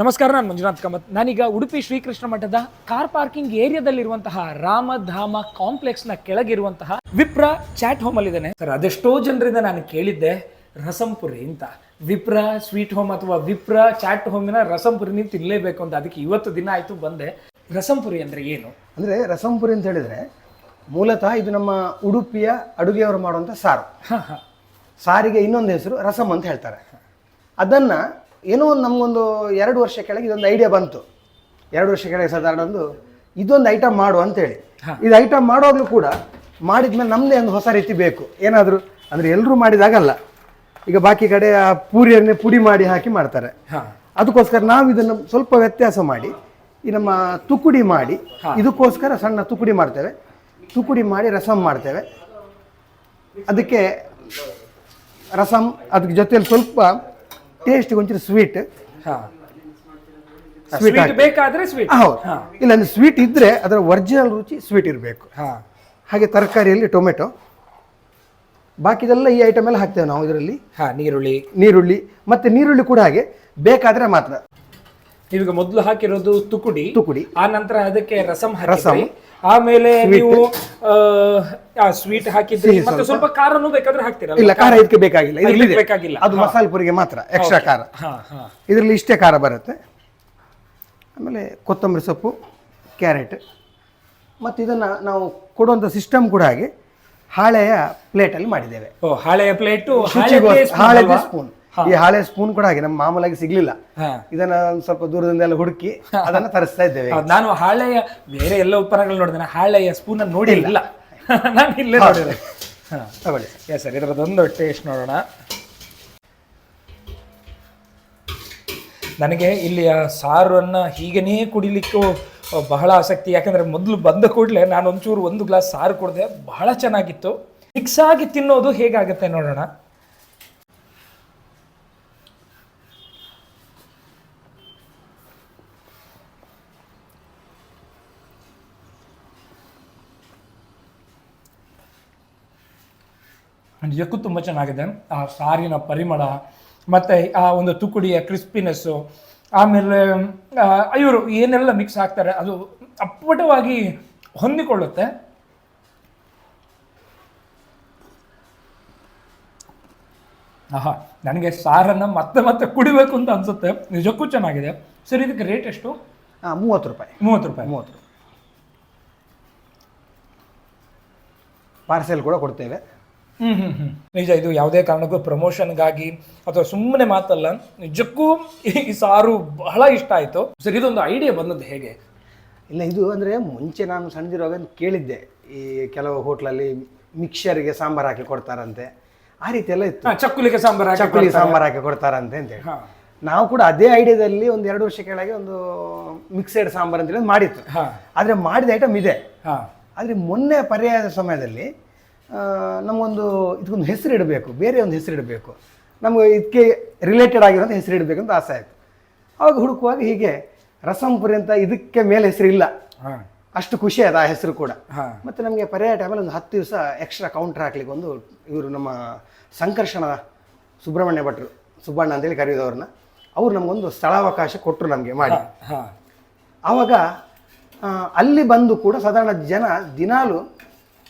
ನಮಸ್ಕಾರ ನಾನು ಮಂಜುನಾಥ್ ಕಾಮತ್. ನಾನೀಗ ಉಡುಪಿ ಶ್ರೀಕೃಷ್ಣ ಮಠದ ಕಾರ್ ಪಾರ್ಕಿಂಗ್ ಏರಿಯಾದಲ್ಲಿರುವಂತಹ ರಾಮಧಾಮ ಕಾಂಪ್ಲೆಕ್ಸ್ನ ಕೆಳಗಿರುವಂತಹ ವಿಪ್ರ ಚಾಟ್ ಹೋಮ್ ಅಲ್ಲಿದ್ದೇನೆ ಸರ್ ಅದೆಷ್ಟೋ ಜನರಿಂದ ನಾನು ಕೇಳಿದ್ದೆ ರಸಂಪುರಿ ಅಂತ. ವಿಪ್ರ ಸ್ವೀಟ್ ಹೋಮ್ ಅಥವಾ ವಿಪ್ರ ಚಾಟ್ ಹೋಮಿನ ರಸಂಪುರಿ ನೀವು ತಿನ್ನಲೇಬೇಕು ಅಂತ. ಅದಕ್ಕೆ ಇವತ್ತು ದಿನ ಆಯ್ತು ಬಂದೆ. ರಸಂಪುರಿ ಅಂದ್ರೆ ಏನು? ಅಂದರೆ ರಸಂಪುರಿ ಅಂತ ಹೇಳಿದರೆ ಮೂಲತಃ ಇದು ನಮ್ಮ ಉಡುಪಿಯ ಅಡುಗೆಯವರು ಮಾಡುವಂಥ ಸಾರು. ಸಾರಿಗೆ ಇನ್ನೊಂದು ಹೆಸರು ರಸಂ ಅಂತ ಹೇಳ್ತಾರೆ. ಅದನ್ನು ಏನೋ ಒಂದು ನಮಗೊಂದು ಎರಡು ವರ್ಷ ಕೆಳಗೆ ಇದೊಂದು ಐಡಿಯಾ ಬಂತು. ಎರಡು ವರ್ಷ ಕೆಳಗೆ ಸಾಧಾರಣ ಒಂದು ಇದೊಂದು ಐಟಮ್ ಮಾಡು ಅಂತೇಳಿ. ಇದು ಐಟಮ್ ಮಾಡುವಾಗಲೂ ಕೂಡ ಮಾಡಿದ್ಮೇಲೆ ನಮ್ಮದೇ ಒಂದು ಹೊಸ ರೀತಿ ಬೇಕು. ಏನಾದರೂ ಅಂದರೆ ಎಲ್ಲರೂ ಮಾಡಿದಾಗಲ್ಲ ಈಗ ಬಾಕಿ ಕಡೆ ಆ ಪೂರಿಯನ್ನೇ ಪುಡಿ ಮಾಡಿ ಹಾಕಿ ಮಾಡ್ತಾರೆ. ಅದಕ್ಕೋಸ್ಕರ ನಾವು ಇದನ್ನು ಸ್ವಲ್ಪ ವ್ಯತ್ಯಾಸ ಮಾಡಿ ಈ ನಮ್ಮ ತುಕುಡಿ ಮಾಡಿ ಇದಕ್ಕೋಸ್ಕರ ಸಣ್ಣ ತುಕುಡಿ ಮಾಡ್ತೇವೆ. ತುಕುಡಿ ಮಾಡಿ ರಸಂ ಮಾಡ್ತೇವೆ. ಅದಕ್ಕೆ ರಸಂ ಅದಕ್ಕೆ ಜೊತೆಯಲ್ಲಿ ಸ್ವಲ್ಪ ಟೇಸ್ಟ್ಗೆ ಒಂಚೂರು ಸ್ವೀಟ್ ಹಾ. ಸ್ವೀಟ್ ಹಾಕಿ. ಬೇಕಾದ್ರೆ ಸ್ವೀಟ್ ಹೌದು. ಇಲ್ಲ ಅಂದ್ರೆ ಸ್ವೀಟ್ ಇದ್ರೆ ಅದರ ಒರಿಜಿನಲ್ ರುಚಿ ಸ್ವೀಟ್ ಇರಬೇಕು. ಹಾ. ಹಾಗೆ ತರಕಾರಿಯಲ್ಲಿ ಟೊಮೆಟೊ. ಬಾಕಿದೆಲ್ಲ ಈ ಐಟಮ್ ಎಲ್ಲ ಹಾಕ್ತೇವೆ ನಾವು ಇದರಲ್ಲಿ. ಹಾ ನೀರುಳ್ಳಿ. ನೀರುಳ್ಳಿ. ಮತ್ತೆ ನೀರುಳ್ಳಿ ಕೂಡ ಹಾಗೆ ಬೇಕಾದ್ರೆ ಮಾತ್ರ. ನೀವೀಗ ಮೊದಲು ಹಾಕಿರೋದು ತುಕುಡಿ. ತುಕುಡಿ. ಆ ನಂತರ ಅದಕ್ಕೆ ರಸಂ ರಸಂ. ಆಮೇಲೆ ನೀವು ಸ್ವೀಟ್ ಹಾಕಿದ್ರಿ. ಮತ್ತೆ ಸ್ವಲ್ಪ. ಖಾರನು ಬೇಕಾದ್ರೆ ಹಾಕ್ತೀರಾ ಇಲ್ಲ ಖಾರ ಇದಕ್ಕೆ ಬೇಕಾಗಿಲ್ಲ. ಇದರಲ್ಲಿ ಬೇಕಾಗಿಲ್ಲ. ಅದು ಮಸಾಲೆ ಪುರಿಗೆ ಮಾತ್ರ ಎಕ್ಸ್ಟ್ರಾ ಖಾರ. ಇದರಲ್ಲಿ ಇಷ್ಟೇ ಖಾರ ಬರುತ್ತೆ. ಆಮೇಲೆ ಕೊತ್ತಂಬರಿ ಸೊಪ್ಪು ಕ್ಯಾರೆಟ್. ಮತ್ತು ಇದನ್ನು ನಾವು ಕೊಡುವಂಥ ಸಿಸ್ಟಮ್ ಕೂಡ ಹಾಗೆ ಹಾಳೆಯ ಪ್ಲೇಟಲ್ಲಿ ಮಾಡಿದ್ದೇವೆ. ಓ ಹಾಳೆಯ ಪ್ಲೇಟು ಹಾಳೆಗೆ ಹಾಳೆದೇ ಸ್ಪೂನ್ ಈ ಹಾಳೆ ಸ್ಪೂನ್ ಕೂಡ ಹಾಗೆ ನಮ್ಮ ಮಾಮೂಲಾಗಿ ಸಿಗ್ಲಿಲ್ಲ. ಇದನ್ನ ಒಂದ್ ಸ್ವಲ್ಪ ದೂರದಿಂದ ಎಲ್ಲ ಹುಡುಕಿ ಅದನ್ನ ತರಿಸ್ತಾ ಇದ್ದೇವೆ ಹೌದು, ನಾನು ಹಾಳೆಯ ಬೇರೆ ಎಲ್ಲ ಉತ್ಪನ್ನಗಳು ನೋಡ್ದೆನ ಹಾಳೆಯ ಸ್ಪೂನ್ ಅನ್ನು ನೋಡಿಲ್ಲ ನಾನು ಇಲ್ಲೇ ನೋಡಿದೆ ಹಾ. ತಗೊಳ್ಳಿ. ಎಸ್ ಸರ್ ಇದರದೊಂದು ಟೇಸ್ಟ್ ನೋಡೋಣ. ನನಗೆ ಇಲ್ಲಿಯ ಸಾರನ್ನು ಹೀಗೇನೇ ಕುಡಿಲಿಕ್ಕೂ ಬಹಳ ಆಸಕ್ತಿ. ಯಾಕಂದ್ರೆ ಮೊದಲು ಬಂದ ಕೂಡಲೇ ನಾನು ಒಂಚೂರು ಒಂದು ಗ್ಲಾಸ್ ಸಾರು ಕುಡಿದೆ ಬಹಳ ಚೆನ್ನಾಗಿತ್ತು. ಮಿಕ್ಸ್ ಆಗಿ ತಿನ್ನೋದು ಹೇಗಾಗುತ್ತೆ ನೋಡೋಣ. ನಿಜಕ್ಕೂ ತುಂಬ ಚೆನ್ನಾಗಿದೆ. ಆ ಸಾರಿನ ಪರಿಮಳ ಮತ್ತು ಆ ಒಂದು ತುಕುಡಿಯ ಕ್ರಿಸ್ಪಿನೆಸ್ಸು ಆಮೇಲೆ ಇವರು ಏನೆಲ್ಲ ಮಿಕ್ಸ್ ಆಗ್ತಾರೆ ಅದು ಅಪ್ಪಟವಾಗಿ ಹೊಂದಿಕೊಳ್ಳುತ್ತೆ. ಆಹಾ ನನಗೆ ಸಾರನ್ನು ಮತ್ತೆ ಮತ್ತೆ ಕುಡಿಬೇಕು ಅಂತ ಅನಿಸುತ್ತೆ. ನಿಜಕ್ಕೂ ಚೆನ್ನಾಗಿದೆ. ಸರ್ ಇದಕ್ಕೆ ರೇಟ್ ಎಷ್ಟು? ಮೂವತ್ತು ರೂಪಾಯಿ. ಮೂವತ್ತು ರೂಪಾಯಿ. ಮೂವತ್ತು ಪಾರ್ಸೆಲ್ ಕೂಡ ಕೊಡ್ತೇವೆ. ನಿಜ ಇದು ಯಾವುದೇ ಕಾರಣಕ್ಕೂ ಪ್ರಮೋಷನ್ಗಾಗಿ ಅಥವಾ ಸುಮ್ಮನೆ ಮಾತಲ್ಲ ನಿಜಕ್ಕೂ ಈ ಸಾರು ಬಹಳ ಇಷ್ಟ ಆಯ್ತು. ಸರಿ ಇದೊಂದು ಐಡಿಯಾ ಬಂದದ್ದು ಹೇಗೆ? ಇಲ್ಲ ಇದು ಅಂದರೆ ಮುಂಚೆ ನಾನು ಸಣ್ಣದಿರುವಾಗ ಕೇಳಿದ್ದೆ. ಈ ಕೆಲವು ಹೋಟ್ಲಲ್ಲಿ ಮಿಕ್ಸರ್ಗೆ ಸಾಂಬಾರು ಹಾಕಿ ಕೊಡ್ತಾರಂತೆ. ಆ ರೀತಿ ಎಲ್ಲ ಇತ್ತು. ಚಕ್ಕುಲಿಗೆ ಸಾಂಬಾರ್ ಚಕ್ಕುಲಿ ಸಾಂಬಾರು ಹಾಕಿ ಕೊಡ್ತಾರಂತೆ ಅಂತೇಳಿ ನಾವು ಕೂಡ ಅದೇ ಐಡಿಯಾದಲ್ಲಿ ಒಂದು ಎರಡು ವರ್ಷ ಕೆಳಗೆ ಒಂದು ಮಿಕ್ಸೆಡ್ ಸಾಂಬಾರು ಅಂತೇಳಿ ಮಾಡಿತ್ತು. ಆದರೆ ಮಾಡಿದ ಐಟಮ್ ಇದೆ. ಆದರೆ ಮೊನ್ನೆ ಪರ್ಯಾಯದ ಸಮಯದಲ್ಲಿ ನಮಗೊಂದು ಇದಕ್ಕೊಂದು ಹೆಸರು ಇಡಬೇಕು ಬೇರೆ ಒಂದು ಹೆಸರು ಇಡಬೇಕು. ನಮಗೆ ಇದಕ್ಕೆ ರಿಲೇಟೆಡ್ ಆಗಿರೋಂಥ ಹೆಸರು ಇಡಬೇಕು ಅಂತ ಆಸೆ ಆಯಿತು. ಅವಾಗ ಹುಡುಕುವಾಗ ಹೀಗೆ ರಸಂಪುರಿ ಅಂತ ಇದಕ್ಕೆ ಮೇಲೆ ಹೆಸರು ಇಲ್ಲ. ಅಷ್ಟು ಖುಷಿ ಆಯ್ತು ಆ ಹೆಸರು ಕೂಡ. ಮತ್ತು ನಮಗೆ ಪರ್ಯಾಯ ಟೈಮಲ್ಲಿ ಒಂದು ಹತ್ತು ದಿವಸ ಎಕ್ಸ್ಟ್ರಾ ಕೌಂಟರ್ ಹಾಕ್ಲಿಕ್ಕೆ ಒಂದು ಇವರು ನಮ್ಮ ಸಂಕರ್ಷಣ ಸುಬ್ರಹ್ಮಣ್ಯ ಭಟ್ರು ಸುಬ್ಬಣ್ಣ ಅಂತೇಳಿ ಕರೆಯೋದವ್ರನ್ನ ಅವ್ರು ನಮಗೊಂದು ಸ್ಥಳಾವಕಾಶ ಕೊಟ್ಟರು ನಮಗೆ ಮಾಡಿ. ಆವಾಗ ಅಲ್ಲಿ ಬಂದು ಕೂಡ ಸಾಧಾರಣ ಜನ ದಿನಾಲು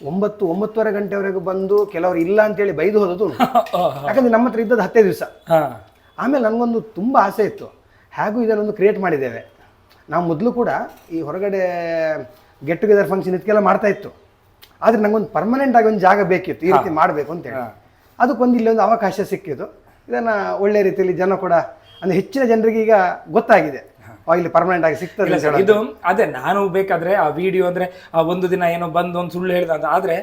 ಒಂಬತ್ತು ಒಂಬತ್ತುವರೆ ಗಂಟೆವರೆಗೂ ಬಂದು ಕೆಲವರು ಇಲ್ಲ ಅಂತೇಳಿ ಬೈದು ಹೋದದ್ದು ಉಂಟು. ಯಾಕಂದ್ರೆ ನಮ್ಮ ಹತ್ರ ಇದ್ದದ್ದು ಹತ್ತೇ ದಿವಸ. ಹಾ. ಆಮೇಲೆ ನನಗೊಂದು ತುಂಬ ಆಸೆ ಇತ್ತು. ಹಾಗೂ ಇದನ್ನೊಂದು ಕ್ರಿಯೇಟ್ ಮಾಡಿದ್ದೇವೆ. ನಾವು ಮೊದಲು ಕೂಡ ಈ ಹೊರಗಡೆ ಗೆಟ್ ಟುಗೆದರ್ ಫಂಕ್ಷನ್ ಇದಕ್ಕೆಲ್ಲ ಮಾಡ್ತಾ ಇತ್ತು. ಆದರೆ ನಂಗೊಂದು ಪರ್ಮನೆಂಟ್ ಆಗಿ ಒಂದು ಜಾಗ ಬೇಕಿತ್ತು. ಈ ರೀತಿ ಮಾಡಬೇಕು ಅಂತೇಳಿ. ಅದಕ್ಕೊಂದು ಇಲ್ಲಿ ಒಂದು ಅವಕಾಶ ಸಿಕ್ಕಿತು ಇದನ್ನು ಒಳ್ಳೆ ರೀತಿಯಲ್ಲಿ ಜನ ಕೂಡ ಅಂದರೆ ಹೆಚ್ಚಿನ ಜನರಿಗೆ ಈಗ ಗೊತ್ತಾಗಿದೆ. ಇಲ್ಲಿ ಪರ್ಮನೆಂಟ್ ಆಗಿ ಸಿಗ್ತದೆ ಅಂತ ಸರ್ ಹೇಳೋದು. ಇದು ಅದೇ ನಾನು ಬೇಕಾದ್ರೆ ಆ ವಿಡಿಯೋ ಅಂದ್ರೆ ಆ ಒಂದು ದಿನ ಏನೋ ಬಂದು ಒಂದು ಸುಳ್ಳು ಹೇಳಿದ ಅಂತ. ಆದ್ರೆ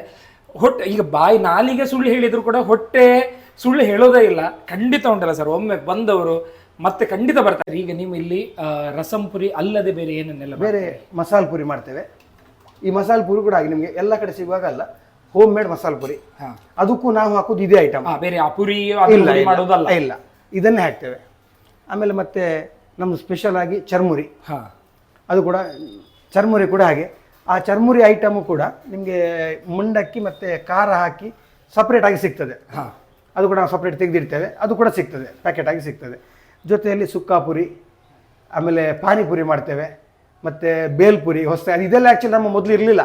ಹೊಟ್ಟೆ ಈಗ ಬಾಯಿ ನಾಲಿಗೆ ಸುಳ್ಳು ಹೇಳಿದ್ರು ಕೂಡ ಹೊಟ್ಟೆ ಸುಳ್ಳು ಹೇಳೋದೇ ಇಲ್ಲ. ಖಂಡಿತ ಉಂಟಲ್ಲ ಸರ್ ಒಮ್ಮೆ ಬಂದವರು ಮತ್ತೆ ಖಂಡಿತ ಬರ್ತಾರೆ. ಈಗ ನೀವು ಇಲ್ಲಿ ರಸಂ ಪುರಿ ಅಲ್ಲದೆ ಬೇರೆ ಏನನ್ನೆಲ್ಲ ಬೇರೆ ಮಸಾಲ ಪುರಿ ಮಾಡ್ತೇವೆ. ಈ ಮಸಾಲ ಪುರಿ ಕೂಡ ಹಾಗೆ ನಿಮಗೆ ಎಲ್ಲ ಕಡೆ ಸಿಗುವಾಗ ಅಲ್ಲ ಹೋಮ್ ಮೇಡ್ ಮಸಾಲ ಪುರಿ. ಹಾ. ಅದಕ್ಕೂ ನಾವು ಹಾಕೋದು ಇದೇ ಐಟಮ್ ಆ, ಬೇರೆ ಆ ಪುರಿ ಅದು ಇಲ್ಲ ಪುರಿ ಮಾಡೋದಲ್ಲ. ಇಲ್ಲ. ಇದನ್ನೇ ಹಾಕ್ತೇವೆ. ಆಮೇಲೆ ಮತ್ತೆ ನಮ್ಮದು ಸ್ಪೆಷಲ್ ಆಗಿ ಚರ್ಮುರಿ. ಹಾಂ. ಅದು ಕೂಡ ಚರ್ಮುರಿ ಕೂಡ ಹಾಗೆ. ಆ ಚರ್ಮುರಿ ಐಟಮು ಕೂಡ ನಿಮಗೆ ಮುಂಡಕ್ಕಿ ಮತ್ತು ಖಾರ ಹಾಕಿ ಸಪ್ರೇಟ್ ಆಗಿ ಸಿಗ್ತದೆ. ಹಾಂ. ಅದು ಕೂಡ ನಾವು ಸಪ್ರೇಟ್ ತೆಗೆದಿರ್ತೇವೆ ಅದು ಕೂಡ ಸಿಗ್ತದೆ. ಪ್ಯಾಕೆಟ್ ಆಗಿ ಸಿಗ್ತದೆ. ಜೊತೆಯಲ್ಲಿ ಸುಕ್ಕಾಪುರಿ ಆಮೇಲೆ ಪಾನಿಪುರಿ ಮಾಡ್ತೇವೆ. ಮತ್ತು ಬೇಲ್ಪುರಿ ಹೊಸ ಇದೆಲ್ಲ ಆ್ಯಕ್ಚುಲಿ ನಮ್ಮ ಮೊದಲು ಇರಲಿಲ್ಲ.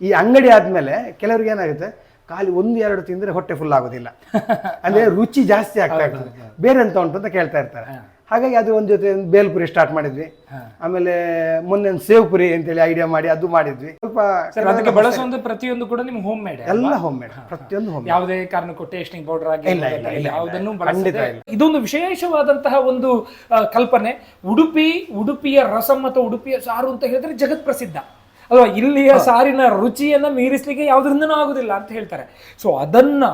ಈ ಅಂಗಡಿ ಆದಮೇಲೆ ಕೆಲವ್ರಿಗೆ ಏನಾಗುತ್ತೆ ಖಾಲಿ ಒಂದು ಎರಡು ತಿಂದರೆ ಹೊಟ್ಟೆ ಫುಲ್ ಆಗೋದಿಲ್ಲ. ಅಂದರೆ ರುಚಿ ಜಾಸ್ತಿ ಆಗ್ತಾ ಇರ್ತದೆ. ಬೇರೆ ಎಂತ ಉಂಟು ಅಂತ ಕೇಳ್ತಾ ಇರ್ತಾರೆ. ಹಾಗಾಗಿ ಅದು ಒಂದು ಜೊತೆ ಬೇಲ್ಪುರಿ ಸ್ಟಾರ್ಟ್ ಮಾಡಿದ್ವಿ. ಆಮೇಲೆ ಮೊನ್ನೆ ಒಂದು ಸೇವ್ ಪುರಿ ಅಂತೇಳಿ ಐಡಿಯಾ ಮಾಡಿ ಅದು ಮಾಡಿದ್ವಿ. ಸ್ವಲ್ಪ ಅದಕ್ಕೆ ಬಳಸುವಂತ ಪ್ರತಿಯೊಂದು ಕೂಡ ನಿಮ್ಗೆ ಹೋಮ್ ಮೇಡ್ ಎಲ್ಲ ಹೋಮ್ ಮೇಡ್ ಪ್ರತಿಯೊಂದು ಹೋಮ್ ಯಾವುದೇ ಕಾರಣಕ್ಕೂ ಟೇಸ್ಟಿಂಗ್ ಪೌಡರ್ ಆಗಿ ಇಲ್ಲ, ಇಲ್ಲ, ಇಲ್ಲ, ಯಾವುದನ್ನು ಇಲ್ಲ. ಖಂಡಿತ ಇಲ್ಲ. ಇದೊಂದು ವಿಶೇಷವಾದಂತಹ ಒಂದು ಕಲ್ಪನೆ. ಉಡುಪಿ ಉಡುಪಿಯ ರಸಂ ಅಥವಾ ಉಡುಪಿಯ ಸಾರು ಅಂತ ಹೇಳಿದ್ರೆ ಜಗತ್ ಪ್ರಸಿದ್ಧ ಅಲ್ವಾ? ಇಲ್ಲಿಯ ಸಾರಿನ ರುಚಿಯನ್ನ ಮೀರಿಸ್ಲಿಕ್ಕೆ ಯಾವುದರಿಂದನೂ ಆಗುದಿಲ್ಲ ಅಂತ ಹೇಳ್ತಾರೆ. ಸೊ ಅದನ್ನ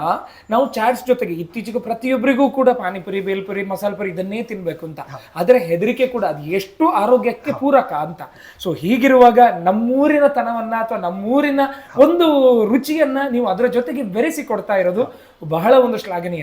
ನಾವು ಚಾಟ್ಸ್ ಜೊತೆಗೆ ಇತ್ತೀಚೆಗೆ ಪ್ರತಿಯೊಬ್ಬರಿಗೂ ಕೂಡ ಪಾನಿಪುರಿ ಬೇಲ್ಪುರಿ ಮಸಾಲ ಪುರಿ ಇದನ್ನೇ ತಿನ್ಬೇಕು ಅಂತ. ಅದರ ಹೆದರಿಕೆ ಕೂಡ ಅದು ಎಷ್ಟು ಆರೋಗ್ಯಕ್ಕೆ ಪೂರಕ ಅಂತ. ಸೊ ಹೀಗಿರುವಾಗ ನಮ್ಮೂರಿನ ತನವನ್ನ ಅಥವಾ ನಮ್ಮೂರಿನ ಒಂದು ರುಚಿಯನ್ನ ನೀವು ಅದರ ಜೊತೆಗೆ ಬೆರೆಸಿ ಕೊಡ್ತಾ ಇರೋದು ಬಹಳ ಒಂದು ಶ್ಲಾಘನೀಯ.